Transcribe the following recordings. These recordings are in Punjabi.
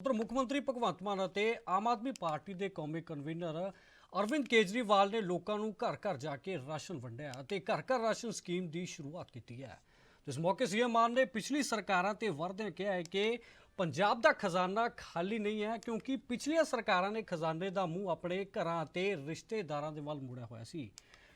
ਉਧਰ ਮੁੱਖ ਮੰਤਰੀ ਭਗਵੰਤ ਮਾਨ ਅਤੇ ਆਮ ਆਦਮੀ ਪਾਰਟੀ ਦੇ ਕੌਮੀ ਕਨਵੀਨਰ ਅਰਵਿੰਦ ਕੇਜਰੀਵਾਲ ਨੇ ਲੋਕਾਂ ਨੂੰ ਘਰ ਘਰ ਜਾ ਕੇ ਰਾਸ਼ਨ ਵੰਡਿਆ ਅਤੇ ਘਰ ਘਰ ਰਾਸ਼ਨ ਸਕੀਮ ਦੀ ਸ਼ੁਰੂਆਤ ਕੀਤੀ ਹੈ। ਇਸ ਮੌਕੇ ਸੀਐਮ ਮਾਨ ਨੇ ਪਿਛਲੀ ਸਰਕਾਰਾਂ ਤੇ ਵਰਦਿਆਂ ਕਿਹਾ ਹੈ ਕਿ ਪੰਜਾਬ ਦਾ ਖਜ਼ਾਨਾ ਖਾਲੀ ਨਹੀਂ ਹੈ ਕਿਉਂਕਿ ਪਿਛਲੀਆਂ ਸਰਕਾਰਾਂ ਨੇ ਖਜ਼ਾਨੇ ਦਾ ਮੂੰਹ ਆਪਣੇ ਘਰਾਂ ਅਤੇ ਰਿਸ਼ਤੇਦਾਰਾਂ ਦੇ ਵੱਲ ਮੋੜਿਆ ਹੋਇਆ ਸੀ।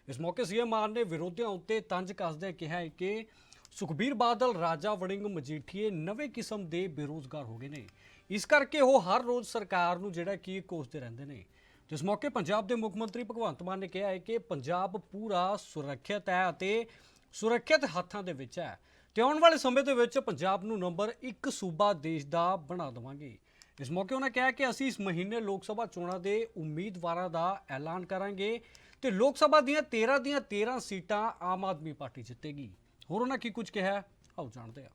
ਇਸ ਮੌਕੇ ਸੀਐਮ ਮਾਨ ਨੇ ਵਿਰੋਧੀਆਂ ਉੱਤੇ ਤੰਜ ਕੱਸਦਿਆਂ ਕਿਹਾ ਹੈ ਕਿ ਸੁਖਬੀਰ ਬਾਦਲ, ਰਾਜਾ ਵੜਿੰਗ ਮਜੀਠੀਏ ਨਵੇਂ ਕਿਸਮ ਦੇ ਬੇਰੋਜ਼ਗਾਰ ਹੋ ਗਏ ਨੇ। ਇਸ ਕਰਕੇ ਉਹ ਹਰ ਰੋਜ਼ ਸਰਕਾਰ ਨੂੰ ਜਿਹੜਾ ਕੀ ਕੋਸਦੇ ਰਹਿੰਦੇ ਨੇ। ਜਿਸ ਮੌਕੇ ਪੰਜਾਬ ਦੇ ਮੁੱਖ ਮੰਤਰੀ ਭਗਵੰਤ ਮਾਨ ਨੇ ਕਿਹਾ ਹੈ ਕਿ ਪੰਜਾਬ ਪੂਰਾ ਸੁਰੱਖਿਅਤ ਹੈ ਅਤੇ ਸੁਰੱਖਿਅਤ ਹੱਥਾਂ ਦੇ ਵਿੱਚ ਹੈ। ਤੇ ਆਉਣ ਵਾਲੇ ਸਮੇਂ ਦੇ ਵਿੱਚ ਪੰਜਾਬ ਨੂੰ ਨੰਬਰ 1 ਸੂਬਾ ਦੇਸ਼ ਦਾ ਬਣਾ ਦੇਵਾਂਗੇ। ਇਸ ਮੌਕੇ ਉਹਨਾਂ ਕਿਹਾ ਕਿ ਅਸੀਂ ਇਸ ਮਹੀਨੇ ਲੋਕ ਸਭਾ ਚੋਣਾਂ ਦੇ ਉਮੀਦਵਾਰਾਂ ਦਾ ਐਲਾਨ ਕਰਾਂਗੇ ਤੇ ਲੋਕ ਸਭਾ ਦੀਆਂ 13 ਦੀਆਂ 13 ਸੀਟਾਂ ਆਮ ਆਦਮੀ ਪਾਰਟੀ ਜਿੱਤੇਗੀ। ਹੋਰ ਉਹਨਾਂ ਕੀ ਕੁਝ ਕਿਹਾ? ਹੈ? ਆਓ ਜਾਣਦੇ ਹਾਂ।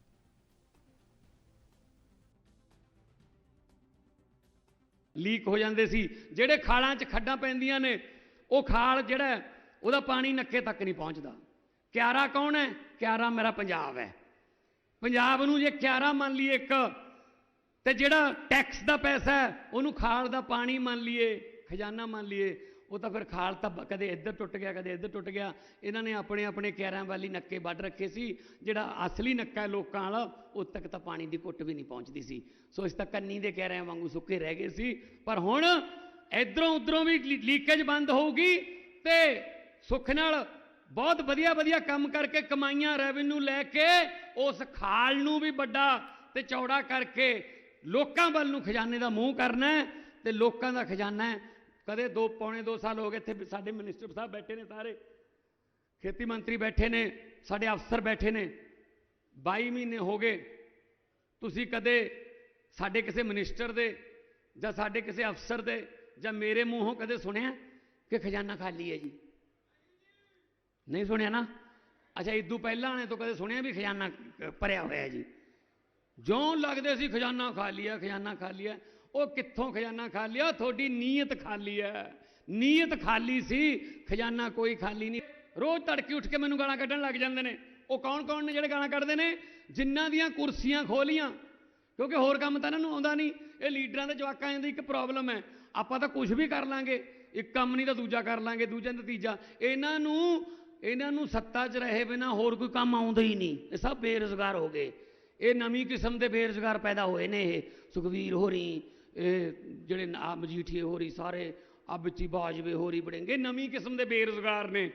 ਲੀਕ ਹੋ ਜਾਂਦੇ ਸੀ। ਜਿਹੜੇ ਖਾਲਾਂ 'ਚ ਖੱਡਾਂ ਪੈਂਦੀਆਂ ਨੇ ਉਹ ਖਾਲ ਜਿਹੜਾ ਹੈ, ਉਹਦਾ ਪਾਣੀ ਨੱਕੇ ਤੱਕ ਨਹੀਂ ਪਹੁੰਚਦਾ। ਕਿਆਰਾ ਕੌਣ ਹੈ? ਕਿਆਰਾ ਮੇਰਾ ਪੰਜਾਬ ਹੈ। ਪੰਜਾਬ ਨੂੰ ਜੇ ਕਿਆਰਾ ਮੰਨ ਲਈਏ ਇੱਕ ਤੇ ਜਿਹੜਾ ਟੈਕਸ ਦਾ ਪੈਸਾ ਹੈ ਉਹਨੂੰ ਖਾਲ ਦਾ ਪਾਣੀ ਮੰਨ ਲਈਏ ਖਜ਼ਾਨਾ ਮੰਨ ਲਈਏ ਉਹ ਤਾਂ ਫਿਰ ਖਾਲ ਤਾਂ ਬ- ਕਦੇ ਇੱਧਰ ਟੁੱਟ ਗਿਆ, ਕਦੇ ਇੱਧਰ ਟੁੱਟ ਗਿਆ। ਇਹਨਾਂ ਨੇ ਆਪਣੇ ਆਪਣੇ ਕਿਆਰਾਂ ਵਾਲੀ ਨੱਕੇ ਵੱਢ ਰੱਖੇ ਸੀ। ਜਿਹੜਾ ਅਸਲੀ ਨੱਕਾ ਹੈ ਲੋਕਾਂ ਵਾਲਾ ਉਦ ਤੱਕ ਤਾਂ ਪਾਣੀ ਦੀ ਘੁੱਟ ਵੀ ਨਹੀਂ ਪਹੁੰਚਦੀ ਸੀ। ਸੋ ਇਸ ਤੱਕ ਕੰਨੀ ਦੇ ਕਿਆਰਿਆਂ ਵਾਂਗੂ ਸੁੱਕੇ ਰਹਿ ਗਏ ਸੀ। ਪਰ ਹੁਣ ਇਧਰੋਂ ਉਧਰੋਂ ਵੀ ਲੀਕੇਜ ਬੰਦ ਹੋਊਗੀ ਤੇ ਸੁੱਖ ਨਾਲ ਬਹੁਤ ਵਧੀਆ ਵਧੀਆ ਕੰਮ ਕਰਕੇ ਕਮਾਈਆਂ ਰੈਵਨਿਊ ਲੈ ਕੇ ਉਸ ਖਾਲ ਨੂੰ ਵੀ ਵੱਡਾ ਤੇ ਚੌੜਾ ਕਰਕੇ ਲੋਕਾਂ ਵੱਲ ਨੂੰ ਖਜ਼ਾਨੇ ਦਾ ਮੂੰਹ ਕਰਨਾ ਹੈ ਤੇ ਲੋਕਾਂ ਦਾ ਖਜ਼ਾਨਾ ਕਦੇ ਦੋ ਪੌਣੇ 2 ਸਾਲ ਹੋ ਗਏ ਇੱਥੇ ਸਾਡੇ ਮਿਨਿਸਟਰ ਸਾਹਿਬ ਬੈਠੇ ਨੇ ਸਾਰੇ। ਖੇਤੀ ਮੰਤਰੀ ਬੈਠੇ ਨੇ, ਸਾਡੇ ਅਫਸਰ ਬੈਠੇ ਨੇ। 22 ਮਹੀਨੇ ਹੋ ਗਏ, ਤੁਸੀਂ ਕਦੇ ਸਾਡੇ ਕਿਸੇ ਮਿਨਿਸਟਰ ਦੇ ਜਾਂ ਸਾਡੇ ਕਿਸੇ ਅਫਸਰ ਦੇ ਜਾਂ ਮੇਰੇ ਮੂੰਹੋਂ ਕਦੇ ਸੁਣਿਆ ਕਿ ਖਜ਼ਾਨਾ ਖਾਲੀ ਹੈ ਜੀ? ਨਹੀਂ ਸੁਣਿਆ ਨਾ? ਅੱਛਾ ਇਦੋਂ ਪਹਿਲਾਂ ਨੇ ਤੋਂ ਕਦੇ ਸੁਣਿਆ ਵੀ ਖਜ਼ਾਨਾ ਭਰਿਆ ਹੋਇਆ ਜੀ? ਜਿਉਂ ਲੱਗਦੇ ਸੀ ਖਜ਼ਾਨਾ ਖਾਲੀ ਹੈ, ਖਜ਼ਾਨਾ ਖਾਲੀ ਹੈ। ਉਹ ਕਿੱਥੋਂ ਖਜ਼ਾਨਾ ਖਾਲੀ ਆ? ਤੁਹਾਡੀ ਨੀਅਤ ਖਾਲੀ ਹੈ ਨੀਅਤ ਖਾਲੀ ਸੀ, ਖਜ਼ਾਨਾ ਕੋਈ ਖਾਲੀ ਨਹੀਂ। ਰੋਜ਼ ਤੜਕੇ ਉੱਠ ਕੇ ਮੈਨੂੰ ਗਾਲਾਂ ਕੱਢਣ ਲੱਗ ਜਾਂਦੇ ਨੇ। ਉਹ ਕੌਣ ਕੌਣ ਨੇ ਜਿਹੜੇ ਗਾਲਾਂ ਕੱਢਦੇ ਨੇ? ਜਿਨ੍ਹਾਂ ਦੀਆਂ ਕੁਰਸੀਆਂ ਖੋਲੀਆਂ। ਕਿਉਂਕਿ ਹੋਰ ਕੰਮ ਤਾਂ ਇਹਨਾਂ ਨੂੰ ਆਉਂਦਾ ਨਹੀਂ। ਇਹ ਲੀਡਰਾਂ ਦੇ ਜਵਾਕਾਂ ਦੀ ਇੱਕ ਪ੍ਰੋਬਲਮ ਹੈ ਆਪਾਂ ਤਾਂ ਕੁਝ ਵੀ ਕਰ ਲਾਂਗੇ। ਇੱਕ ਕੰਮ ਨਹੀਂ ਤਾਂ ਦੂਜਾ ਕਰ ਲਾਂਗੇ, ਦੂਜਾ ਤਾਂ ਤੀਜਾ। ਇਹਨਾਂ ਨੂੰ ਇਹਨਾਂ ਨੂੰ ਸੱਤਾ 'ਚ ਰਹੇ ਬਿਨਾ ਹੋਰ ਕੋਈ ਕੰਮ ਆਉਂਦਾ ਹੀ ਨਹੀਂ। ਇਹ ਸਭ ਬੇਰੁਜ਼ਗਾਰ ਹੋ ਗਏ। ਇਹ ਨਵੀਂ ਕਿਸਮ ਦੇ ਬੇਰੁਜ਼ਗਾਰ ਪੈਦਾ ਹੋਏ ਨੇ ਇਹ। ਸੁਖਵੀਰ ਹੋਰੀ ਇਹ ਜਿਹੜੇ ਆ ਮਜੀਠੀਏ ਹੋਰੀ ਸਾਰੇ ਆ ਵਿੱਚੀ ਬਾਜਵੇ ਹੋਰੀ ਬੜੇਂਗੇ ਨਵੀਂ ਕਿਸਮ ਦੇ ਬੇਰੁਜ਼ਗਾਰ ਨੇ।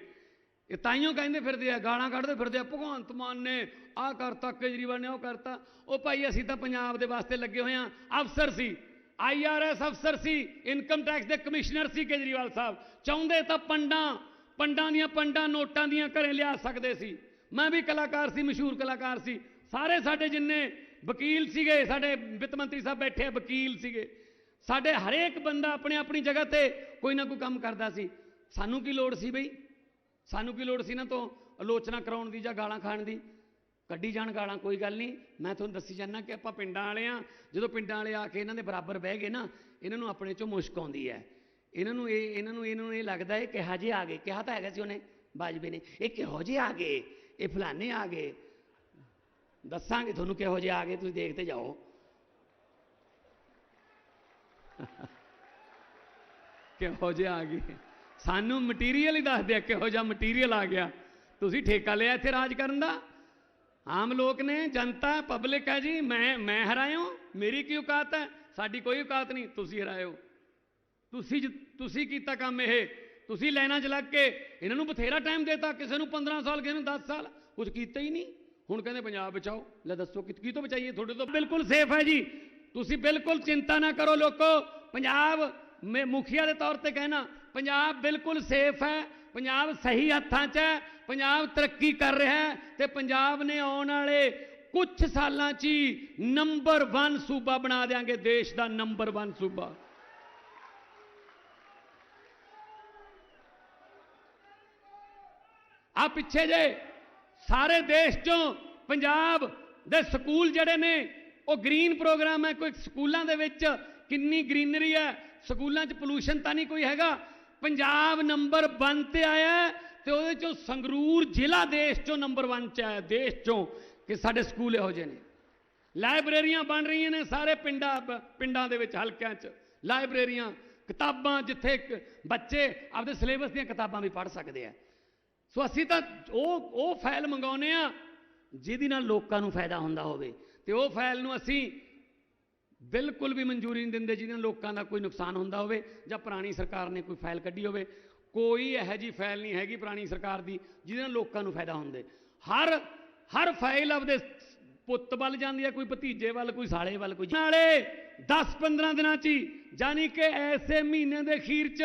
ਇਹ ਤਾਈਓ ਕਹਿੰਦੇ ਫਿਰਦੇ ਆ, ਗਾਲਾਂ ਕੱਢਦੇ ਫਿਰਦੇ ਆ, ਭਗਵੰਤ ਮਾਨ ਨੇ ਆਹ ਕਰਤਾ, ਕੇਜਰੀਵਾਲ ਨੇ ਉਹ ਕਰਤਾ। ਉਹ ਭਾਈ, ਅਸੀਂ ਤਾਂ ਪੰਜਾਬ ਦੇ ਵਾਸਤੇ ਲੱਗੇ ਹੋਏ ਆ ਅਫਸਰ ਸੀ ਆਈਆਰਐਸ ਅਫਸਰ ਸੀ, ਇਨਕਮ ਟੈਕਸ ਦੇ ਕਮਿਸ਼ਨਰ ਸੀ ਕੇਜਰੀਵਾਲ ਸਾਹਿਬ। ਚਾਹੁੰਦੇ ਤਾਂ ਪੰਡਾਂ ਪੰਡਾਂ ਦੀਆਂ ਪੰਡਾਂ ਨੋਟਾਂ ਦੀਆਂ ਘਰੇ ਲਿਆ ਸਕਦੇ ਸੀ। ਮੈਂ ਵੀ ਕਲਾਕਾਰ ਸੀ, ਮਸ਼ਹੂਰ ਕਲਾਕਾਰ ਸੀ। ਸਾਰੇ ਸਾਡੇ ਜਿੰਨੇ ਵਕੀਲ ਸੀਗੇ, ਸਾਡੇ ਵਿੱਤ ਮੰਤਰੀ ਸਾਹਿਬ ਬੈਠੇ ਆ, ਵਕੀਲ ਸੀਗੇ। ਸਾਡੇ ਹਰੇਕ ਬੰਦਾ ਆਪਣੇ ਆਪਣੀ ਜਗ੍ਹਾ ਤੇ ਕੋਈ ਨਾ ਕੋਈ ਕੰਮ ਕਰਦਾ ਸੀ। ਸਾਨੂੰ ਕੀ ਲੋੜ ਸੀ ਬਈ? ਸਾਨੂੰ ਕੀ ਲੋੜ ਸੀ ਨਾ ਤੋਂ ਆਲੋਚਨਾ ਕਰਾਉਣ ਦੀ ਜਾਂ ਗਾਲਾਂ ਖਾਣ ਦੀ? ਕੱਢੀ ਜਾਣ ਗਾਲਾਂ, ਕੋਈ ਗੱਲ ਨਹੀਂ। ਮੈਂ ਤੁਹਾਨੂੰ ਦੱਸੀ ਜਾਂਦਾ ਕਿ ਆਪਾਂ ਪਿੰਡਾਂ ਵਾਲੇ ਆ। ਜਦੋਂ ਪਿੰਡਾਂ ਵਾਲੇ ਆ ਕੇ ਇਹਨਾਂ ਦੇ ਬਰਾਬਰ ਬਹਿ ਗਏ ਨਾ, ਇਹਨਾਂ ਨੂੰ ਆਪਣੇ ਚੋਂ ਮੁਸ਼ਕ ਆਉਂਦੀ ਹੈ। ਇਹਨਾਂ ਨੂੰ ਇਹ, ਇਹਨਾਂ ਨੂੰ ਇਹਨਾਂ ਨੂੰ ਇਹ ਲੱਗਦਾ ਹੈ, ਕਿਹਾ ਜੇ ਆ ਗਏ। ਕਿਹਾ ਤਾਂ ਹੈਗਾ ਸੀ ਉਹਨੇ, ਬਾਜਵੇ ਨੇ। ਇਹ ਕਿਹੋ ਜਿਹੇ ਆ ਗਏ? ਇਹ ਫਲਾਣੇ ਆ ਗਏ। ਦੱਸਾਂਗੇ ਤੁਹਾਨੂੰ ਕਿਹੋ ਜਿਹੇ ਆ ਗਏ, ਤੁਸੀਂ ਦੇਖਦੇ ਜਾਓ। ਕਿਹੋ ਜਿਹੇ ਆ ਗਏ। ਸਾਨੂੰ ਮਟੀਰੀਅਲ ਹੀ ਦੱਸਦੇ ਆ ਕਿਹੋ ਜਿਹਾ ਮਟੀਰੀਅਲ ਆ ਗਿਆ। ਤੁਸੀਂ ਠੇਕਾ ਲਿਆ ਇੱਥੇ ਰਾਜ ਕਰਨ ਦਾ? ਆਮ ਲੋਕ ਨੇ, ਜਨਤਾ ਪਬਲਿਕ ਹੈ ਜੀ, ਮੈਂ ਮੈਂ ਹਰਾਇਓ ਮੇਰੀ ਕੀ ਔਕਾਤ ਹੈ? ਸਾਡੀ ਕੋਈ ਔਕਾਤ ਨਹੀਂ, ਤੁਸੀਂ ਹਰਾਇਓ ਤੁਸੀਂ ਜ- ਤੁਸੀਂ ਕੀਤਾ ਕੰਮ ਇਹ, ਤੁਸੀਂ ਲਾਈਨਾਂ 'ਚ ਲੱਗ ਕੇ, ਇਹਨਾਂ ਨੂੰ ਬਥੇਰਾ ਟਾਈਮ ਦੇਤਾ, ਕਿਸੇ ਨੂੰ 15 ਸਾਲ, ਕਿਸੇ ਨੂੰ 10 ਸਾਲ ਕੁਝ ਕੀਤਾ ਹੀ ਨਹੀਂ। ਹੁਣ ਕਹਿੰਦੇ ਪੰਜਾਬ ਬਚਾਓ। ਲੈ ਦੱਸੋ ਕਿ ਕੀ ਤੋਂ ਬਚਾਈਏ? ਤੁਹਾਡੇ ਤੋਂ ਬਿਲਕੁਲ ਸੇਫ ਹੈ ਜੀ। ਤੁਸੀਂ ਬਿਲਕੁਲ ਚਿੰਤਾ ਨਾ ਕਰੋ ਲੋਕੋ। ਪੰਜਾਬ ਮੈਂ ਮੁਖੀਆ ਦੇ ਤੌਰ ਤੇ ਕਹਿਣਾ, ਪੰਜਾਬ ਬਿਲਕੁਲ ਸੇਫ ਹੈ, ਪੰਜਾਬ ਸਹੀ ਹੱਥਾਂ 'ਚ ਹੈ, ਪੰਜਾਬ ਤਰੱਕੀ ਕਰ ਰਿਹਾ ਹੈ ਤੇ ਪੰਜਾਬ ਨੇ ਆਉਣ ਵਾਲੇ ਕੁਝ ਸਾਲਾਂ 'ਚ ਹੀ ਨੰਬਰ 1 ਸੂਬਾ ਬਣਾ ਦੇਾਂਗੇ ਦੇਸ਼ ਦਾ ਨੰਬਰ 1 ਸੂਬਾ। ਆ ਪਿੱਛੇ ਜੇ ਸਾਰੇ ਦੇਸ਼ ਚੋਂ ਪੰਜਾਬ ਦੇ ਸਕੂਲ ਜਿਹੜੇ ਨੇ, ਉਹ ਗ੍ਰੀਨ ਪ੍ਰੋਗਰਾਮ ਹੈ। ਕੋਈ ਸਕੂਲਾਂ ਦੇ ਵਿੱਚ ਕਿੰਨੀ ਗ੍ਰੀਨਰੀ ਹੈ? ਸਕੂਲਾਂ 'ਚ ਪੋਲੂਸ਼ਨ ਤਾਂ ਨਹੀਂ ਕੋਈ ਹੈਗਾ। ਪੰਜਾਬ ਨੰਬਰ 1 ਤੇ ਆਇਆ ਹੈ ਤੇ ਉਹਦੇ ਚੋਂ ਸੰਗਰੂਰ ਜ਼ਿਲ੍ਹਾ ਦੇਸ਼ ਚੋਂ ਨੰਬਰ 1 ਚ ਆਇਆ। ਦੇਸ਼ ਚੋਂ ਕਿ ਸਾਡੇ ਸਕੂਲ ਇਹੋ ਜਿਹੇ ਨੇ। ਲਾਇਬ੍ਰੇਰੀਆਂ ਬਣ ਰਹੀਆਂ ਨੇ ਸਾਰੇ ਪਿੰਡਾਂ ਬ- ਪਿੰਡਾਂ ਦੇ ਵਿੱਚ, ਹਲਕਿਆਂ 'ਚ। ਲਾਇਬ੍ਰੇਰੀਆਂ, ਕਿਤਾਬਾਂ ਜਿੱਥੇ ਬੱਚੇ ਆਪਦੇ ਸਿਲੇਬਸ ਦੀਆਂ ਕਿਤਾਬਾਂ ਵੀ ਪੜ੍ਹ ਸਕਦੇ ਆ। ਸੋ ਅਸੀਂ ਤਾਂ ਉਹ ਉਹ ਫਾਈਲ ਮੰਗਾਉਨੇ ਆ ਜਿਹਦੇ ਨਾਲ ਲੋਕਾਂ ਨੂੰ ਫਾਇਦਾ ਹੁੰਦਾ ਹੋਵੇ। ਤੇ ਉਹ ਫਾਈਲ ਨੂੰ ਅਸੀਂ ਬਿਲਕੁਲ ਵੀ ਮਨਜ਼ੂਰੀ ਨਹੀਂ ਦਿੰਦੇ, ਜਿਹਦੇ ਨਾਲ ਲੋਕਾਂ ਦਾ ਕੋਈ ਨੁਕਸਾਨ ਹੁੰਦਾ ਹੋਵੇ ਜਾਂ ਪੁਰਾਣੀ ਸਰਕਾਰ ਨੇ ਕੋਈ ਫਾਈਲ ਕੱਢੀ ਹੋਵੇ। ਕੋਈ ਇਹੋ ਜੀ ਫਾਈਲ ਨਹੀਂ ਹੈਗੀ ਪੁਰਾਣੀ ਸਰਕਾਰ ਦੀ, ਜਿਹਦੇ ਨਾਲ ਲੋਕਾਂ ਨੂੰ ਫਾਇਦਾ ਹੁੰਦੇ। ਹਰ ਹਰ ਫਾਈਲ ਆਪਦੇ ਪੁੱਤ ਵੱਲ ਜਾਂਦੀ ਹੈ, ਕੋਈ ਭਤੀਜੇ ਵੱਲ, ਕੋਈ ਸਾਲੇ ਵੱਲ, ਕੋਈ ਨਾਲੇ 10-15 ਦਿਨਾਂ ਚ ਹੀ ਯਾਨੀ ਕਿ ਐਸੇ ਮਹੀਨੇ ਦੇ ਅਖੀਰ ਚ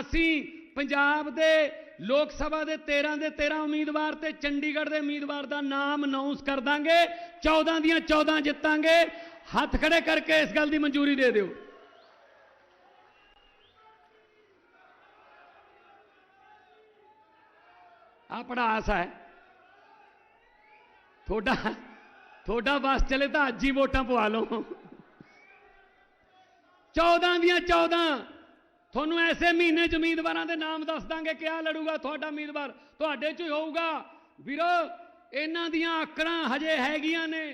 ਅਸੀਂ ਪੰਜਾਬ ਦੇ ਲੋਕ ਸਭਾ ਦੇ 13 ਦੇ 13 ਉਮੀਦਵਾਰ ਤੇ ਚੰਡੀਗੜ੍ਹ ਦੇ ਉਮੀਦਵਾਰ ਦਾ ਨਾਮ ਅਨਾਉਂਸ ਕਰ ਦਾਂਗੇ। 14 ਦੀਆਂ 14 ਜਿੱਤਾਂਗੇ। ਹੱਥ ਖੜੇ ਕਰਕੇ ਇਸ ਗੱਲ ਦੀ ਮਨਜ਼ੂਰੀ ਦੇ ਦਿਓ। ਆ ਪੜਾਸ ਹੈ। ਤੁਹਾਡਾ ਤੁਹਾਡਾ ਬਸ ਚਲੇ ਤਾਂ ਅੱਜ ਹੀ ਵੋਟਾਂ ਪਵਾ ਲਓ। 14 ਦੀਆਂ 14 ਤੁਹਾਨੂੰ ਐਸੇ ਮਹੀਨੇ ਚ ਉਮੀਦਵਾਰਾਂ ਦੇ ਨਾਮ ਦੱਸ ਦਾਂਗੇ ਕਿਆ ਲੜੂਗਾ, ਤੁਹਾਡਾ ਉਮੀਦਵਾਰ ਤੁਹਾਡੇ ਚ ਹੀ ਹੋਊਗਾ। ਵੀਰੋ, ਇਹਨਾਂ ਦੀਆਂ ਆਕੜਾਂ ਹਜੇ ਹੈਗੀਆਂ ਨੇ।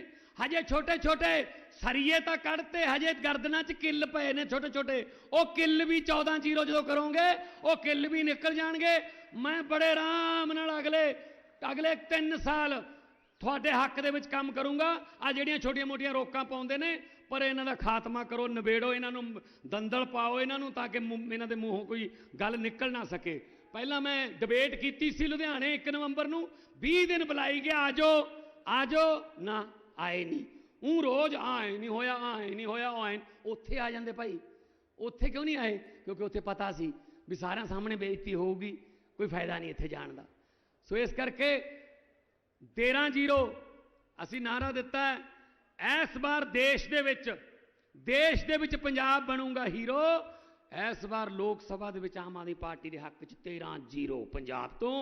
ਹਜੇ ਛੋਟੇ ਛੋਟੇ ਸਰੀਏ ਤਾਂ ਕੱਢਤੇ ਹਜੇ ਗਰਦਨਾਂ 'ਚ ਕਿੱਲ ਪਏ ਨੇ ਛੋਟੇ ਛੋਟੇ ਉਹ ਕਿੱਲ ਵੀ 14 ਜ਼ੀਰੋ ਜਦੋਂ ਕਰੋਗੇ, ਉਹ ਕਿੱਲ ਵੀ ਨਿਕਲ ਜਾਣਗੇ। ਮੈਂ ਬੜੇ ਆਰਾਮ ਨਾਲ ਅਗਲੇ ਅਗਲੇ 3 ਸਾਲ ਤੁਹਾਡੇ ਹੱਕ ਦੇ ਵਿੱਚ ਕੰਮ ਕਰੂੰਗਾ। ਆ ਜਿਹੜੀਆਂ ਛੋਟੀਆਂ-ਮੋਟੀਆਂ ਰੋਕਾਂ ਪਾਉਂਦੇ ਨੇ, ਪਰ ਇਹਨਾਂ ਦਾ ਖਾਤਮਾ ਕਰੋ, ਨਿਬੇੜੋ ਇਹਨਾਂ ਨੂੰ, ਦੰਦਲ ਪਾਓ ਇਹਨਾਂ ਨੂੰ ਤਾਂ ਕਿ ਮੂੰਹ- ਇਹਨਾਂ ਦੇ ਮੂੰਹੋਂ ਕੋਈ ਗੱਲ ਨਿਕਲ ਨਾ ਸਕੇ। ਪਹਿਲਾਂ ਮੈਂ ਡਿਬੇਟ ਕੀਤੀ ਸੀ ਲੁਧਿਆਣੇ 1 ਨਵੰਬਰ ਨੂੰ 20 ਦਿਨ ਬੁਲਾਈ ਗਿਆ ਆਜੋ ਆਜੋ ਨਾ, ਆਏ ਨਹੀਂ। ਉਹ ਰੋਜ਼ ਆਏ ਨਹੀਂ ਹੋਇਆ, ਆਏ ਨਹੀਂ ਹੋਇਆ, ਆਏ ਉੱਥੇ ਆ ਜਾਂਦੇ ਭਾਈ। ਉੱਥੇ ਕਿਉਂ ਨਹੀਂ ਆਏ? ਕਿਉਂਕਿ ਉੱਥੇ ਪਤਾ ਸੀ ਵੀ ਸਾਰਿਆਂ ਸਾਹਮਣੇ ਬੇਇੱਜ਼ਤੀ ਹੋਊਗੀ, ਕੋਈ ਫਾਇਦਾ ਨਹੀਂ ਇੱਥੇ ਜਾਣ ਦਾ। ਸੋ ਇਸ ਕਰਕੇ 13-0 ਅਸੀਂ ਨਾਰਾ ਦਿੱਤਾ ਹੈ, ਇਸ ਵਾਰ ਦੇਸ਼ ਦੇ ਵਿੱਚ, ਦੇਸ਼ ਦੇ ਵਿੱਚ ਪੰਜਾਬ ਬਣੂਗਾ ਹੀਰੋ, ਇਸ ਵਾਰ ਲੋਕ ਸਭਾ ਦੇ ਵਿੱਚ ਆਮ ਆਦਮੀ ਪਾਰਟੀ ਦੇ ਹੱਕ ਵਿੱਚ 13-0 ਪੰਜਾਬ ਤੋਂ।